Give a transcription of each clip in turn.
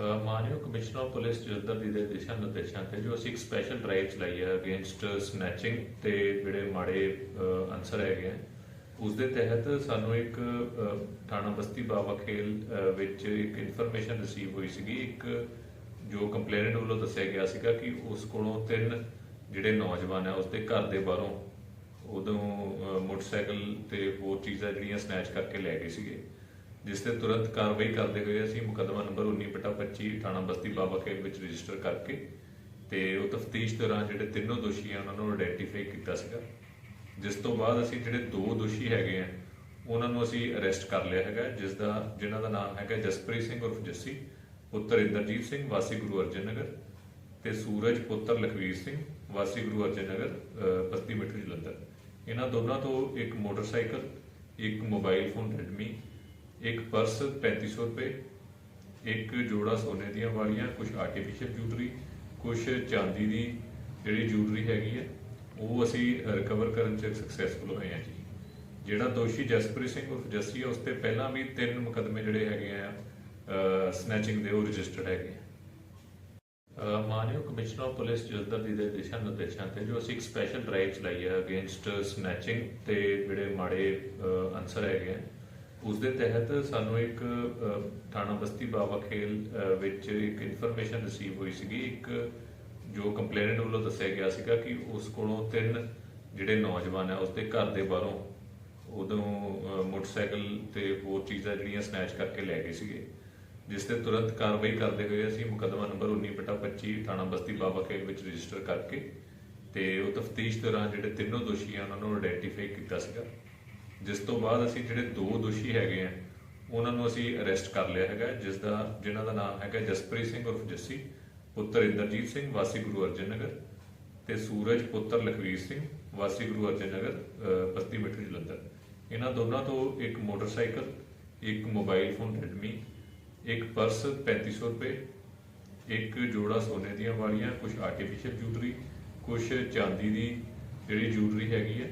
ਅ, ਮਾਨਯੋਗ commissioner police Jalandhar ਦੀ ਦੇ ਦਿਸ਼ਾ ਨਿਰਦੇਸ਼ਾਂ ਤੇ ਜੋ ਅਸੀਂ ਇੱਕ ਸਪੈਸ਼ਲ ਡਰਾਈਵ ਚਲਾਈ ਹੈ ਅਗੇਂਸਟ ਸਨੈਚਿੰਗ ਤੇ ਜਿਹੜੇ ਮਾੜੇ ਅਨਸਰ ਹੈਗੇ ਆ ਉਸ ਦੇ ਤਹਿਤ ਸਾਨੂੰ ਇੱਕ ਥਾਣਾ ਬਸਤੀ ਬਾਬਾ ਖੇਲ ਵਿੱਚ ਇੱਕ ਇਨਫੋਰਮੇਸ਼ਨ ਰਿਸੀਵ ਹੋਈ ਸੀਗੀ। ਇੱਕ ਜੋ ਕੰਪਲੇਨੈਂਟ ਵੱਲੋਂ ਦੱਸਿਆ ਗਿਆ ਸੀਗਾ ਕਿ ਉਸ ਕੋਲੋਂ ਤਿੰਨ ਜਿਹੜੇ ਨੌਜਵਾਨ ਹੈ ਉਸ ਦੇ ਘਰ ਦੇ ਬਾਹਰੋਂ ਉਦੋਂ ਮੋਟਰਸਾਈਕਲ ਤੇ ਹੋਰ ਚੀਜ਼ਾਂ ਜਿਹੜੀਆਂ ਸਨੈਚ ਕਰਕੇ ਲੈ ਗਏ ਸੀਗੇ। ਜਿਸ ਤੇ ਤੁਰੰਤ ਕਾਰਵਾਈ ਕਰਦੇ ਹੋਏ ਅਸੀਂ ਮੁਕੱਦਮਾ ਨੰਬਰ 19/25 ਥਾਣਾ ਬਸਤੀ ਬਾਬਾ ਖੇਲ ਵਿੱਚ ਰਜਿਸਟਰ ਕਰਕੇ ਤੇ ਉਹ ਤਫਤੀਸ਼ ਦੌਰਾਨ ਜਿਹੜੇ ਤਿੰਨੋਂ ਦੋਸ਼ੀ ਆ, ਉਹਨਾਂ ਨੂੰ ਆਇਡੈਂਟੀਫਾਈ ਕੀਤਾ ਸੀਗਾ। ਜਿਸ ਤੋਂ ਬਾਅਦ ਅਸੀਂ ਜਿਹੜੇ ਦੋ ਦੋਸ਼ੀ ਹੈਗੇ ਆ, ਉਹਨਾਂ ਨੂੰ ਅਸੀਂ ਅਰੈਸਟ ਕਰ ਲਿਆ ਹੈਗਾ, ਜਿਸ ਦਾ, ਜਿਨ੍ਹਾਂ ਦਾ ਨਾਮ ਹੈਗਾ ਜਸਪ੍ਰੀਤ ਸਿੰਘ ਉਰਫ ਜੱਸੀ, ਪੁੱਤਰ ਇੰਦਰਜੀਤ ਸਿੰਘ, ਵਾਸੀ ਗੁਰੂ ਅਰਜਨ ਨਗਰ ਤੇ ਸੂਰਜ ਪੁੱਤਰ ਲਖਵੀਰ ਸਿੰਘ, ਵਾਸੀ ਗੁਰੂ ਅਰਜਨ ਨਗਰ ਬਸਤੀ ਮਿੱਠੂ ਜਲੰਧਰ। ਇਹਨਾਂ ਦੋਨਾਂ ਤੋਂ ਇੱਕ ਮੋਟਰਸਾਈਕਲ, ਇੱਕ ਮੋਬਾਈਲ ਫੋਨ ਰੈਡਮੀ ਇੱਕ ਪਰਸ 3500 ਰੁਪਏ, ਇੱਕ ਜੋੜਾ ਸੋਨੇ ਦੀਆਂ ਵਾਲੀਆਂ ਕੁਝ ਆਰਟੀਫੀਸ਼ੀਅਲ ਜੂਲਰੀ ਕੁਝ ਚਾਂਦੀ ਦੀ ਜਿਹੜੀ ਜੂਲਰੀ ਹੈਗੀ ਹੈ ਉਹ ਅਸੀਂ ਰਿਕਵਰ ਕਰਨ ਚ ਸਕਸੈਸਫੁਲ ਹੋਏ ਹਾਂ ਜੀ। ਜਿਹੜਾ ਦੋਸ਼ੀ ਜਸਪ੍ਰੀਤ ਸਿੰਘ ਉਰਫ ਜੱਸੀ ਹੈ ਉਸ ਤੇ ਪਹਿਲਾਂ ਵੀ ਤਿੰਨ ਮੁਕੱਦਮੇ ਜਿਹੜੇ ਹੈਗੇ ਆ ਸਨੈਚਿੰਗ ਦੇ ਉਹ ਰਜਿਸਟਰਡ ਹੈਗੇ ਆ। ਮਾਨਯੋਗ ਕਮਿਸ਼ਨਰ ਆਫ ਪੁਲਿਸ ਜਲੰਧਰ ਦੀ ਦੇ ਦਿਸ਼ਾ ਨਿਰਦੇਸ਼ਾਂ ਤੇ ਜੋ ਅਸੀਂ ਇੱਕ ਸਪੈਸ਼ਲ ਡਰਾਈਵ ਚਲਾਈ ਹੈ ਅਗੇਂਸਟ ਸਨੈਚਿੰਗ ਤੇ ਜਿਹੜੇ ਮਾੜੇ ਅਨਸਰ ਹੈਗੇ ਆ। ਉਸ ਦੇ ਤਹਿਤ ਸਾਨੂੰ ਇੱਕ ਥਾਣਾ ਬਸਤੀ ਬਾਬਾ ਖੇਲ ਵਿੱਚ ਇੱਕ ਇਨਫੋਰਮੇਸ਼ਨ ਰਿਸੀਵ ਹੋਈ ਸੀਗੀ। ਇੱਕ ਜੋ ਕੰਪਲੇਨੈਂਟ ਵੱਲੋਂ ਦੱਸਿਆ ਗਿਆ ਸੀਗਾ ਕਿ ਉਸ ਕੋਲੋਂ ਤਿੰਨ ਜਿਹੜੇ ਨੌਜਵਾਨ ਆ, ਉਸ ਦੇ ਘਰ ਦੇ ਬਾਹਰੋਂ ਉਦੋਂ ਮੋਟਰਸਾਈਕਲ ਤੇ ਹੋਰ ਚੀਜ਼ਾਂ ਜਿਹੜੀਆਂ ਸਨੈਚ ਕਰਕੇ ਲੈ ਗਏ ਸੀਗੇ। ਜਿਸ ਤੇ ਤੁਰੰਤ ਕਾਰਵਾਈ ਕਰਦੇ ਹੋਏ ਅਸੀਂ ਮੁਕੱਦਮਾ ਨੰਬਰ 19/25 ਥਾਣਾ ਬਸਤੀ ਬਾਬਾ ਖੇਲ ਵਿੱਚ ਰਜਿਸਟਰ ਕਰਕੇ ਤੇ ਉਹ ਤਫਤੀਸ਼ ਦੌਰਾਨ ਜਿਹੜੇ ਤਿੰਨੋਂ ਦੋਸ਼ੀ ਆ, ਉਹਨਾਂ ਨੂੰ ਆਇਡੈਂਟੀਫਾਈ ਕੀਤਾ ਸੀਗਾ। ਜਿਸ ਤੋਂ ਬਾਅਦ ਅਸੀਂ ਜਿਹੜੇ ਦੋ ਦੋਸ਼ੀ ਹੈਗੇ ਆ ਉਹਨਾਂ ਨੂੰ ਅਸੀਂ ਅਰੈਸਟ ਕਰ ਲਿਆ ਹੈਗਾ ਜਿਸ ਦਾ ਜਿਨ੍ਹਾਂ ਦਾ ਨਾਮ ਹੈਗਾ ਜਸਪ੍ਰੀਤ ਸਿੰਘ ਉਰਫ ਜੱਸੀ ਪੁੱਤਰ ਇੰਦਰਜੀਤ ਸਿੰਘ ਵਾਸੀ ਗੁਰੂ ਅਰਜਨ ਨਗਰ ਤੇ ਸੂਰਜ ਪੁੱਤਰ ਲਖਵੀਰ ਸਿੰਘ ਵਾਸੀ ਗੁਰੂ ਅਰਜਨ ਨਗਰ ਅ, ਬਸਤੀ ਮਿੱਠੂ ਜਲੰਧਰ। ਇਹਨਾਂ ਦੋਨਾਂ ਤੋਂ ਇੱਕ ਮੋਟਰਸਾਈਕਲ ਇੱਕ ਮੋਬਾਈਲ ਫੋਨ ਰੈਡਮੀ ਇੱਕ ਪਰਸ 3500 ਰੁਪਏ ਇੱਕ ਜੋੜਾ ਸੋਨੇ ਦੀਆਂ ਵਾਲੀਆਂ ਕੁਝ ਆਰਟੀਫੀਸ਼ੀਅਲ ਜੂਲਰੀ ਕੁਝ ਚਾਂਦੀ ਦੀ ਜਿਹੜੀ ਜੂਲਰੀ ਹੈਗੀ ਹੈ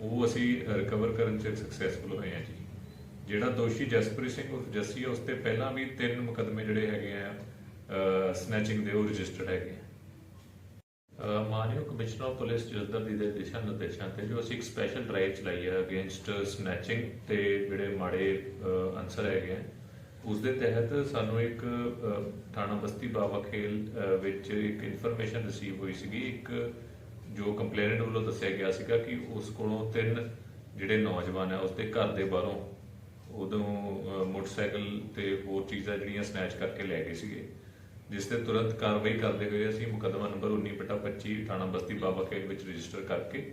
ਉਹ ਅਸੀਂ ਰਿਕਵਰ ਕਰਨ ਚ ਸਕਸੈਸਫੁਲ ਹੋਏ ਹਾਂ ਜੀ। ਜਿਹੜਾ ਦੋਸ਼ੀ ਜਸਪ੍ਰੀਤ ਸਿੰਘ ਉਰਫ ਜੱਸੀ, ਉਸ ਤੇ ਪਹਿਲਾਂ ਵੀ ਤਿੰਨ ਮੁਕੱਦਮੇ ਜਿਹੜੇ ਹੈਗੇ ਆ ਸਨੈਚਿੰਗ ਦੇ ਉਹ ਰਜਿਸਟਰਡ ਹੈਗੇ ਮਾਨਯੋਗ ਕਮਿਸ਼ਨਰ ਪੁਲਿਸ ਜਲੰਧਰ ਦੀ ਦੇ ਦਿਸ਼ਾ ਨਿਰਦੇਸ਼ਾਂ ਤੇ ਜੋ ਅਸੀਂ ਇੱਕ ਸਪੈਸ਼ਲ ਡਰਾਈਵ ਚਲਾਈ ਹੈ ਅਗੇਂਸਟ ਸਨੈਚਿੰਗ ਤੇ ਜਿਹੜੇ ਮਾੜੇ ਅਨਸਰ ਹੈਗੇ ਆ, ਉਸ ਦੇ ਤਹਿਤ ਸਾਨੂੰ ਇੱਕ ਥਾਣਾ ਬਸਤੀ ਬਾਬਾ ਖੇਲ ਵਿੱਚ ਇੱਕ ਇਨਫੋਰਮੇਸ਼ਨ ਰਿਸੀਵ ਹੋਈ ਸੀਗੀ। ਇੱਕ ਜੋ ਕੰਪਲੇਨੈਂਟ ਵੱਲੋਂ ਦੱਸਿਆ ਗਿਆ ਸੀਗਾ ਕਿ ਉਸ ਕੋਲੋਂ ਤਿੰਨ ਜਿਹੜੇ ਨੌਜਵਾਨ ਆ, ਉਸ ਦੇ ਘਰ ਦੇ ਬਾਹਰੋਂ ਉਦੋਂ ਮੋਟਰਸਾਈਕਲ ਤੇ ਹੋਰ ਚੀਜ਼ਾਂ ਜਿਹੜੀਆਂ ਸਨੈਚ ਕਰਕੇ ਲੈ ਗਏ ਸੀਗੇ, ਜਿਸ ਤੇ ਤੁਰੰਤ ਕਾਰਵਾਈ ਕਰਦੇ ਹੋਏ ਅਸੀਂ ਮੁਕੱਦਮਾ ਨੰਬਰ 19/25 ਥਾਣਾ ਬਸਤੀ ਬਾਬਾ ਖੇਲ ਵਿੱਚ ਰਜਿਸਟਰ ਕਰਕੇ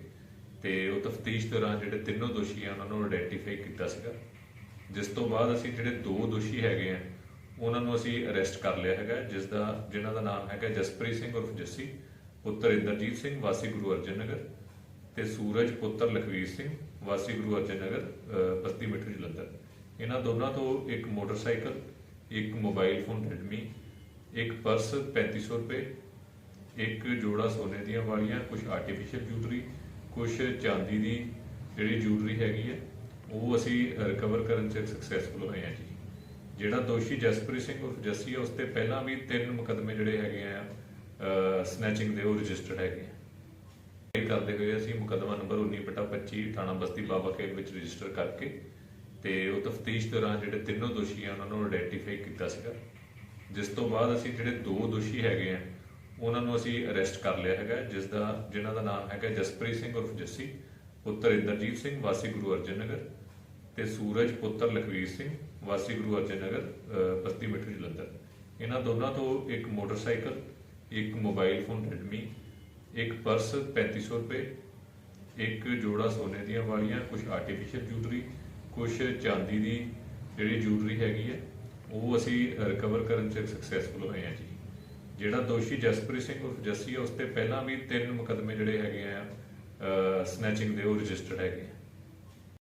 ਤੇ ਉਹ ਤਫਤੀਸ਼ ਦੌਰਾਨ ਜਿਹੜੇ ਤਿੰਨੋਂ ਦੋਸ਼ੀ ਆ, ਉਹਨਾਂ ਨੂੰ ਆਇਡੈਂਟੀਫਾਈ ਕੀਤਾ ਸੀਗਾ। ਜਿਸ ਤੋਂ ਬਾਅਦ ਅਸੀਂ ਜਿਹੜੇ ਦੋ ਦੋਸ਼ੀ ਹੈਗੇ ਆ, ਉਹਨਾਂ ਨੂੰ ਅਸੀਂ ਅਰੈਸਟ ਕਰ ਲਿਆ ਹੈਗਾ ਜਿਸ ਦਾ ਜਿਨ੍ਹਾਂ ਦਾ ਨਾਮ ਹੈਗਾ ਜਸਪ੍ਰੀਤ ਸਿੰਘ ਉਰਫ ਜੱਸੀ ਪੁੱਤਰ ਇੰਦਰਜੀਤ ਸਿੰਘ ਵਾਸੀ ਗੁਰੂ ਅਰਜਨ ਨਗਰ ਤੇ ਸੂਰਜ ਪੁੱਤਰ ਲਖਵੀਰ ਸਿੰਘ ਵਾਸੀ ਗੁਰੂ ਅਰਜਨ ਨਗਰ ਅ, ਬਸਤੀ ਮਿੱਠੂ ਜਲੰਧਰ। ਇਹਨਾਂ ਦੋਨਾਂ ਤੋਂ ਇੱਕ ਮੋਟਰਸਾਈਕਲ ਇੱਕ ਮੋਬਾਈਲ ਫੋਨ ਰੈਡਮੀ ਇੱਕ ਪਰਸ 3500 ਰੁਪਏ ਇੱਕ ਜੋੜਾ ਸੋਨੇ ਦੀਆਂ ਵਾਲੀਆਂ ਕੁਝ ਆਰਟੀਫੀਸ਼ੀਅਲ ਜੂਲਰੀ ਕੁਝ ਚਾਂਦੀ ਦੀ ਜਿਹੜੀ ਜੂਲਰੀ ਹੈਗੀ ਹੈ ਉਹ ਅਸੀਂ ਰਿਕਵਰ ਕਰਨ ਚ ਸਕਸੈਸਫੁਲ ਹੋਏ ਹਾਂ ਜੀ। ਜਿਹੜਾ ਦੋਸ਼ੀ ਜਸਪ੍ਰੀਤ ਸਿੰਘ ਉਰਫ ਜੱਸੀ ਹੈ ਉਸ ਤੇ ਪਹਿਲਾਂ ਵੀ ਤਿੰਨ ਮੁਕੱਦਮੇ ਜਿਹੜੇ ਹੈਗੇ ਆ ਸਨੈਚਿੰਗ ਦੇ ਉਹ ਰਜਿਸਟਰਡ ਹੈਗੇ ਆ। ਇਹ ਕਰਦੇ ਹੋਏ ਅਸੀਂ ਮੁਕੱਦਮਾ ਨੰਬਰ 19/25 ਥਾਣਾ ਬਸਤੀ ਬਾਬਾ ਖੇਲ ਵਿੱਚ ਰਜਿਸਟਰ ਕਰਕੇ ਤੇ ਉਹ ਤਫਤੀਸ਼ ਦੌਰਾਨ ਜਿਹੜੇ ਤਿੰਨੋਂ ਦੋਸ਼ੀ ਆ ਉਹਨਾਂ ਨੂੰ ਆਇਡੈਂਟੀਫਾਈ ਕੀਤਾ ਸੀਗਾ। ਜਿਸ ਤੋਂ ਬਾਅਦ ਅਸੀਂ ਜਿਹੜੇ ਦੋ ਦੋਸ਼ੀ ਹੈਗੇ ਆ ਉਹਨਾਂ ਨੂੰ ਅਸੀਂ ਅਰੈਸਟ ਕਰ ਲਿਆ ਹੈਗਾ ਜਿਸ ਦਾ ਜਿਨ੍ਹਾਂ ਦਾ ਨਾਮ ਹੈਗਾ ਜਸਪ੍ਰੀਤ ਸਿੰਘ ਉਰਫ ਜੱਸੀ ਪੁੱਤਰ ਇੰਦਰਜੀਤ ਸਿੰਘ ਵਾਸੀ ਗੁਰੂ ਅਰਜਨ ਨਗਰ ਤੇ ਸੂਰਜ ਪੁੱਤਰ ਲਖਵੀਰ ਸਿੰਘ ਵਾਸੀ ਗੁਰੂ ਅਰਜਨ ਨਗਰ ਅ, ਬਸਤੀ ਮਿੱਠੂ ਜਲੰਧਰ। ਇਹਨਾਂ ਦੋਨਾਂ ਤੋਂ ਇੱਕ ਮੋਟਰਸਾਈਕਲ ਇੱਕ ਮੋਬਾਈਲ ਫੋਨ ਰੈਡਮੀ ਇੱਕ ਪਰਸ 3500 ਰੁਪਏ, ਇੱਕ ਜੋੜਾ ਸੋਨੇ ਦੀਆਂ ਵਾਲੀਆਂ ਕੁਝ ਆਰਟੀਫੀਸ਼ੀਅਲ ਜੂਲਰੀ ਕੁਝ ਚਾਂਦੀ ਦੀ ਜਿਹੜੀ ਜੂਲਰੀ ਹੈਗੀ ਹੈ, ਉਹ ਅਸੀਂ ਰਿਕਵਰ ਕਰਨ ਚ ਸਕਸੈਸਫੁਲ ਹੋਏ ਹਾਂ ਜੀ। ਜਿਹੜਾ ਦੋਸ਼ੀ ਜਸਪ੍ਰੀਤ ਸਿੰਘ ਉਰਫ ਜੱਸੀ ਹੈ ਉਸ ਤੇ ਪਹਿਲਾਂ ਵੀ ਤਿੰਨ ਮੁਕੱਦਮੇ ਜਿਹੜੇ ਹੈਗੇ ਆ ਸਨੈਚਿੰਗ ਦੇ ਉਹ ਰਜਿਸਟਰਡ ਹੈਗੇ ਆ।